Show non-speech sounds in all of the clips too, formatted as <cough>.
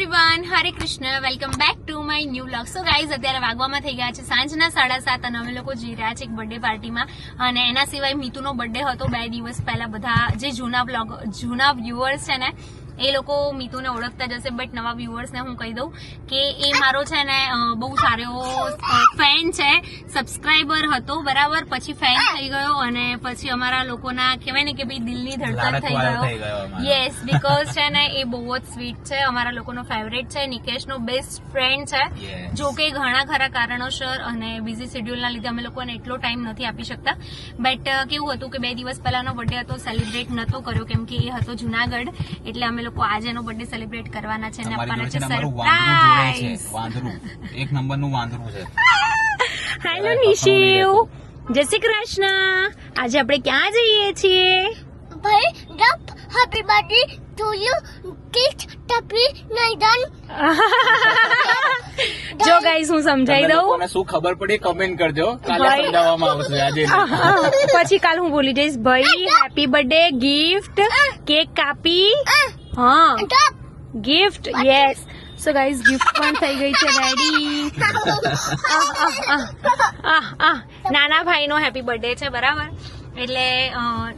Everyone Hare Krishna welcome back to my new blog so guys અત્યારે વાગવામાં થઈ ગયા છે સાંજના સાડા સાત અને અમે લોકો જઈ રહ્યા છે એક બર્થડે પાર્ટીમાં અને એના સિવાય મીતુનો બર્થડે હતો બે દિવસ પહેલા. બધા જે જૂના બ્લોગ જૂના વ્યુઅર્સ છે ને એ લોકો મિતુને ઓળખતા જશે બટ નવા વ્યુઅર્સને હું કહી દઉં કે એ મારો છે ને બહુ સારો ફેન છે. સબસ્ક્રાઈબર હતો બરાબર? પછી ફેન થઈ ગયો અને પછી અમારા લોકોના કહેવાય ને કે ભાઈ દિલની ધડકન થઈ ગયો. યસ બીકોઝ છે ને એ બહુ જ સ્વીટ છે. અમારા લોકોનો ફેવરેટ છે નિકેશનો બેસ્ટ ફ્રેન્ડ છે. જો કે ઘણા ખરા કારણોસર અને બિઝી શેડ્યુલના લીધે અમે લોકોને એટલો ટાઈમ નથી આપી શકતા. બટ કેવું હતું કે બે દિવસ પહેલાનો બર્થડે હતો સેલિબ્રેટ નતો કર્યો કેમ કે એ હતો જુનાગઢ એટલે અમે લોકો આજે એનો બર્થડે સેલિબ્રેટ કરવાના છે અને આપવાના છે છે ને અમારું વાંદરું છે સરપ્રાઈઝ વાંદરું. એક નંબરનું વાંદરું છે. <laughs> હેલો નિશિવ જય શ્રી કૃષ્ણ. આજે આપણે ક્યાં જઈએ છીએ? ભાઈ ડપ હેપી બર્થડે ટુ યુ કિટ ટપી નૈદન જો ગાઈસ હું સમજાઈ દઉં. લોકોને શું ખબર પડી કમેન્ટ કરજો. કાલે સમજાવવામાં આવશે આજે. <laughs> પછી કાલ હું ભૂલી જઈશ ભાઈ હેપી બર્થડે ગિફ્ટ કેક કાપી. હા gift yes so guys gift પણ થઈ ગઈ છે રેડી નાના ભાઈનો હેપી બર્થડે છે બરાબર એટલે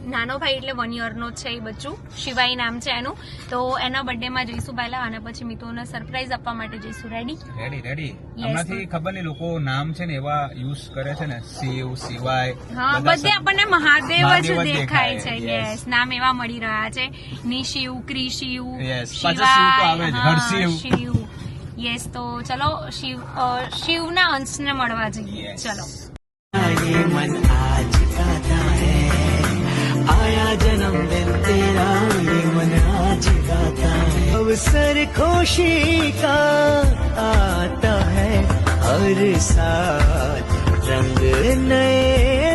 નાનો ભાઈ એટલે વન યરનો જ છે એ બચ્ચું શિવાય નામ છે એનું. તો એના બર્થડેમાં જઈશું પહેલા અને પછી મિત્રોને સરપ્રાઈઝ આપવા માટે જઈશું. રેડી રેડી રેડી હમણાંથી ખબર નહીં લોકો નામ છે ને એવા યુઝ કરે છે ને શિવ શિવાય હા બધે આપણને મહાદેવ જ દેખાય છે. યસ નામ એવા મળી રહ્યા છે. નિશિવ ક્રિશિવ શિવાય પાછા શિવ યસ તો ચલો શિવ અ, શિવના અંશને મળવા જઈએ. ચલો. है आया जन्मदिन तेरा ये मन आज गाता है अवसर खुशी का आता है हर साल रंग नए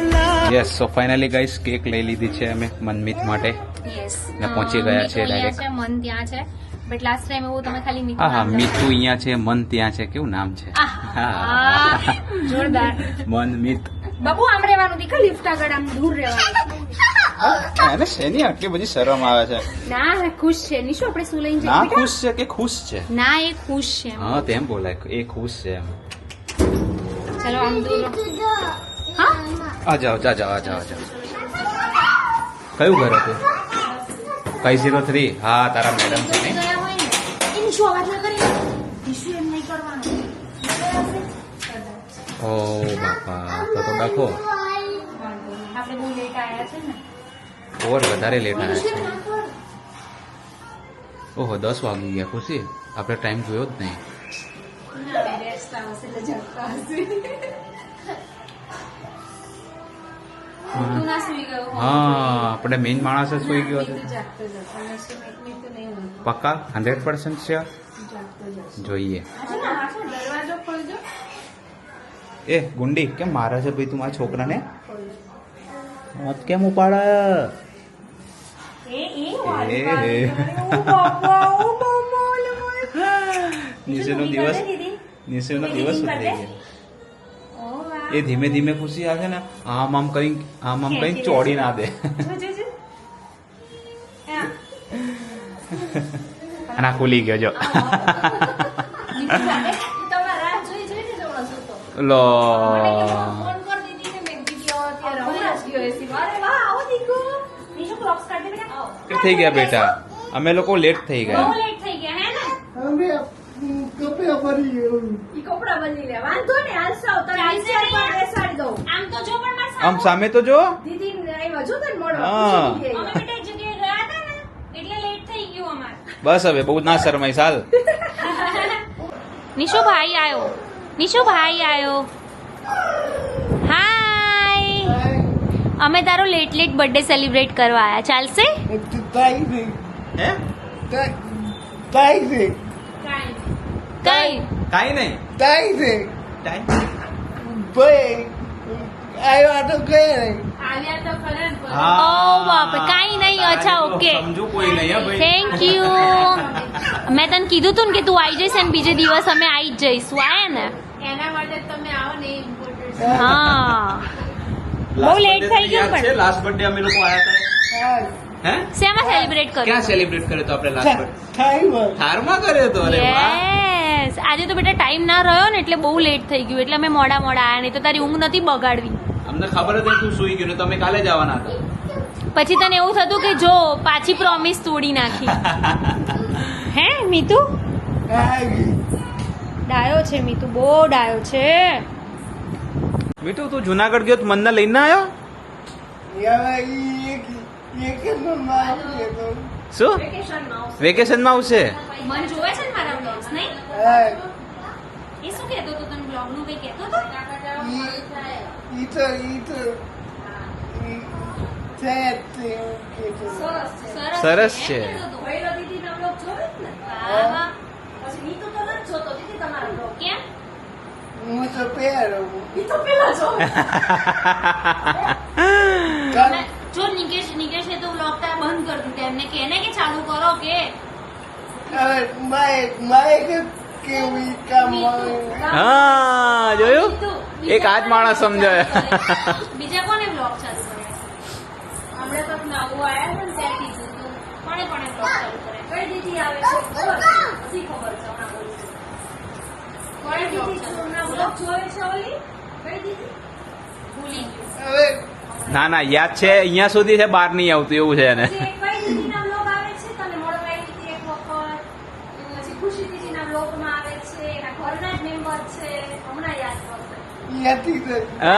ला yes so finally guys cake લઈ લીધી છે અમે મનમીત માટે યસ ને પહોંચી ગયા છે અહીંયા direct. છે મન ત્યાં છે બટ લાસ્ટ ટાઈમ એવું તમે ખાલી મીઠું હા હા નામ મીઠું અહીંયા છે મન ત્યાં છે કેવું નામ છે આહ, આહ, જોરદાર મનમીત બાબુ આમ રહેવાનું દીકરા લિફ્ટ આગળ આમ દૂર રહેવાનું અરે શેની આટલી બધી શરમ આવે છે? ના ખુશ છે. નિશુ આપણે શું લઈને જઈએ? ના ખુશ છે કે ખુશ છે? ના એ ખુશ છે હા તેમ બોલાય. એ ખુશ છે એમ. ચલો આમ દૂર હા? આ જાઓ જા જાઓ આ જાઓ જાઓ. કયું ઘર હતું? કઈ ઝીરો થ્રી હા તારા મેડમ છે ને. ને? અવાજ ના કરી? એમ નહીં કરવાનું. ઓ બાપા તો તો ડખો આપણે બહુ લેટ આવ્યા છે ને. ઓર વધારે લેટ આવ્યા છે. ઓહો દસ વાગી ગયા ખુશી? આપણે ટાઈમ જોયો જ નહીં. હા આપણે મેઇન માણસ જ સુઈ ગયો. પક્કા? હંડ્રેડ પર્સન્ટ છે. જોઈએ. એ ગુંડી કેમ મારે છે ભાઈ તું મારા છોકરાને? કેમ ઉપાડે બીજું દિવસ બીજું દિવસ ઉતરી ગયો એ ધીમે ધીમે ખુશી આવે ને આમ આમ કઈ આમ આમ કઈ ચોડી ના દે જો, જો, જો. હા. અને આ ખુલી ગયો જો. લો લેટ થઈ ગયા બેટા. અમે લોકો લેટ થઈ બહુ ગયા લેટ થઈ ગયા હે ને? ઈ કપડાં બદલી લે. વાંધો ને હાલ સાવ તને પર બેસાડી દઉં. આમ તો જો પણ માર આમ સામે તો જો. દીદી આવ્યા જો તને હા. અમે બેટા જગ્યાએ ગયા હતા ને એટલે લેટ થઈ ગયું અમાર. બસ હવે બહુ ના શરમાય સાલ નિશુ ભાઈ આવ્યો નિશુ ભાઈ આયો હાય અમે તારો લેટ લેટ બર્થડે સેલિબ્રેટ કરવા આયા. ચાલશે? હે? કઈ. કાઈ નહીં. ઓ બાપ કાઈ નહીં. અચ્છા ઓકે. સમજુ કોઈ નહીં હે ભાઈ. થેન્ક યુ મેં તને કીધું તું ને કે તું આવી જઈશ અને બીજે દિવસ અમે આવી જ જઈશું. આયા ને? એના માટે તમે આવો ને એ important છે. હા. બહુ લેટ થઈ ગયું પણ. લાસ્ટ બર્થડે અમે લોકો આયા હતા. શેમાં સેલિબ્રેટ ક્યાં સેલિબ્રેટ કર્યો તો આપણે લાસ્ટ Timer. થારમાં કર્યો તો? અરે વાહ. આજે તો બેટા ટાઈમ ના રહ્યો ને એટલે બહુ લેટ થઈ ગયું. એટલે અમે મોડા મોડા આયા નહીં તો તારી ઊંઘ નથી બગાડવી. અમને ખબર હતી તું સુઈ ગયો ને તમે કાલે જવાના હતા. પછી તને એવું થતું કે જો પાછી પ્રોમિસ તોડી નાખી. <laughs> હે મીતુ? ડાયો છે મીતુ. બહુ ડાયો છે. મીઠું તું જુનાગઢ ગયો તો મને લઈને આવ્યો? શું? વેકેશનમાં આવશે? મન જોવે છે ને મારા બ્લોગ્સ નહીં? એ શું કહેતો તો તને બ્લોગનું કઈ કહેતો તો સરસ સરસ છે. વાહ, વાહ. કેમ મેં- જો નિકેશ નિકેશ તો લોકતા બંધ કરી દીધું એમને કે ને કે ચાલુ કરો કે હા જોયું એક આજ માણસ સમજાય બીજા કોને બ્લોગ ચાલુ હમણાં તો નવું તું કોને કોને બ્લોગ ચાલુ કર્યા કઈ દીધી આવે છે ખબર છું. કોને બ્લોગ ચાલુ કર્યા? બ્લોગ જોવે છે ઓલી કઈ દીદી ભૂલી ગયું ના ના યાદ છે અહીંયા સુધી છે બહાર નહીં આવતું એવું છે એને. પછી એક કઈ દીદીના બ્લોગ આવે છે તને મળવા આવી હતી એક વખત પછી ખુશી દીદીના બ્લોગમાં આવે છે એના ઘરના જ મેમ્બર છે હમણાં યાદ કરશે આ.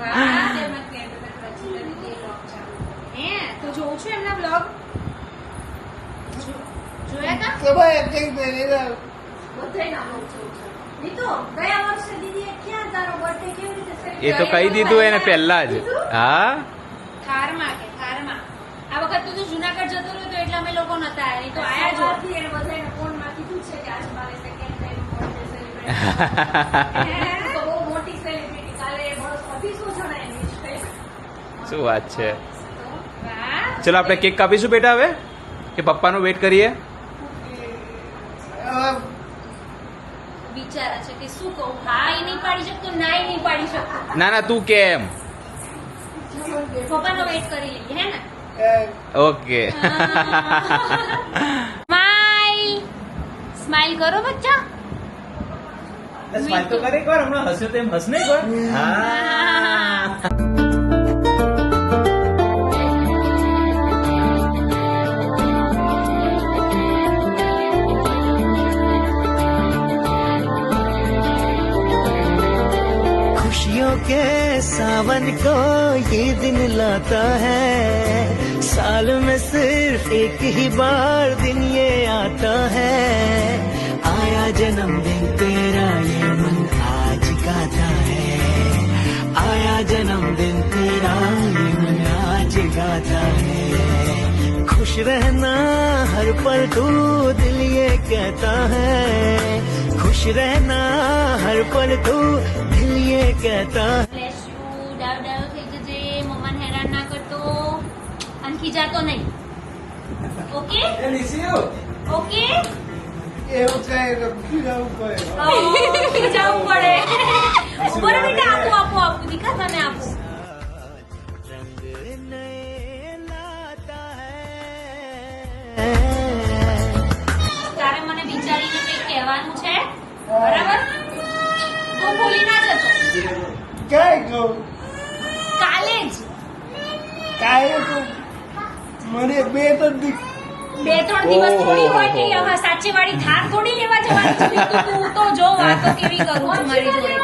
વાહ, તેમાં કે પછી દીદીએ બ્લોગ ચાલુ હે તો જોઉં છું એમના બ્લોગ જોયા તા બધાયના બ્લોગ જોઉં છું નીતુ ગયા વર્ષે દીદીએ ક્યાં તારો બર્થડે રીતે celebrate એ તો કહી દીધું એને પહેલા જ. હા? થારમાં કે થારમાં. આ વખત તો જુનાગઢ જતો રહ્યો તો એટલે અમે લોકો નતા. આવ્યા તો આયા જો એને બધાને ફોનમાં કીધું છે કે આજે મારે સેકન્ડ ટાઈમ બર્થડે સેલિબ્રેટ તો બહુ મોટી સેલિબ્રિટી કાલે બસ જણા એની શું વાત છે? ચલો આપણે કેક કાપીશું બેટા હવે? કે પપ્પાનો વેટ કરીએ? વિચારે છે કે શું કહું? હા એ નહીં પાડી શકતો ના એ નહીં પાડી શકતો. ના ના તું કેમ? પપ્પાનો વેટ કરી લઈએ હે ને? ઓકે. <laughs> સ્માઈલ સ્માઈલ કરો બચ્ચા. સ્માઈલ તો કરે એક વાર હમણાં હસ્યો તેમ હસ નહીં <laughs> હા. खुशियों के सावन को ये दिन लाता है। साल में सिर्फ़ एक ही बार दिन ये आता है। आया जन्मदिन तेरा ये मन आज गाता है। आया जन्मदिन तेरा ये मन आज गाता है। खुश रहना हर पल तू दिल ये कहता है खुश रहना हर पल तू दिल ये कहता है બ્લેસ યુ ડાવ ડાવ થઈ જજે મમ્માને હેરાન ના કરતો અને ખીજાતો નહીં ઓકે ઓકે ખીજાવવું પડે ઉભો રહો બેટા આપું આપું આપું દીકા તને આપું બરાબર? તું ભૂલી ના જતો. કાલે જ. મને બે તો દી- બે ત્રણ દિવસ થોડી હોય કે હવે સાચી વાળી થાક થોડી લેવા જવાની તું તો જો વાતો કેવી કરું છું મારી જોડે.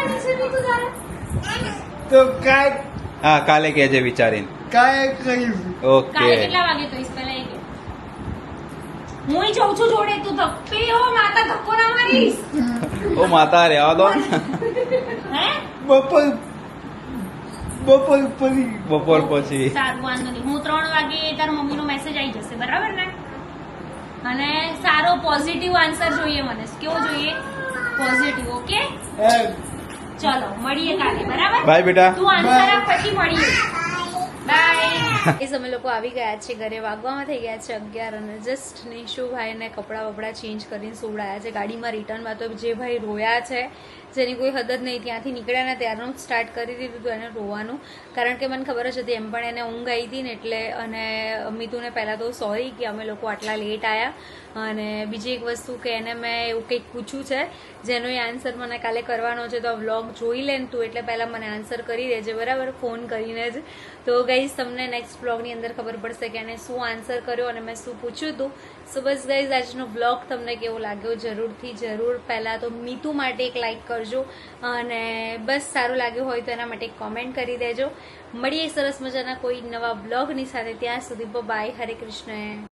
તો કાંઈ હા કાલે કેજે વિચારીને. કાય કઈ ઓકે. કાલે કેટલા વાગે કહીશ? પહેલા હું જઉં છું જોડે તું ધપ્પે હો માતા ધક્કો ના મારીશ. ઓ માતા રહેવા દો. હે? બપોર બપોર પછી. બપોર પછી. સારું વાંધો નહીં. હું ત્રણ વાગે તારા મમ્મીનો મેસેજ આવી જશે બરાબર ને? અને સારો પોઝિટિવ આન્સર જોઈએ મને. કેવો જોઈએ? પોઝિટિવ ઓકે ચલો મળીએ કાલે બરાબર? બાય બેટા. તું આન્સર આપ પછી મળીએ. બાય એ અમે લોકો આવી ગયા છે, ઘરે વાગવામાં થઈ ગયા છે અગિયાર અને જસ્ટ નિશુભાઈને કપડાં વપડા ચેન્જ કરીને સુવડાયા છે. ગાડીમાં રિટર્નમાં તો જે ભાઈ રોયા છે જેની કોઈ હદ જ નહીં, ત્યાંથી નીકળ્યા ને ત્યારનું સ્ટાર્ટ કરી દીધું હતું એને રોવાનું. કારણ કે મને ખબર જ હતી, એમ પણ એને ઊંઘ આવી હતી ને એટલે, અને મિતુને પહેલાં તો સોરી કે અમે લોકો આટલા લેટ આવ્યા અને બીજી એક વસ્તુ કે એને મેં એવું કંઈક પૂછ્યું છે, જેનો એ આન્સર મને કાલે કરવાનો છે, તો વ્લોગ જોઈ લે તું, એટલે પહેલાં મને આન્સર કરી દેજે, બરાબર? ફોન કરીને જ. તો ગઈશ તમને નેક્સ્ટ બ્લોગની અંદર ખબર પડશે કે એને શું આન્સર કર્યો અને મેં શું પૂછ્યું હતું. સો બસ ગાઈઝ આજનો બ્લોગ તમને કેવો લાગ્યો જરૂરથી જરૂર પહેલાં તો મીતુ માટે એક લાઇક કરજો અને બસ સારું લાગ્યું હોય તો એના માટે કોમેન્ટ કરી દેજો મળીએ સરસ મજાના કોઈ નવા બ્લોગની સાથે ત્યાં સુધી બાય હરે કૃષ્ણ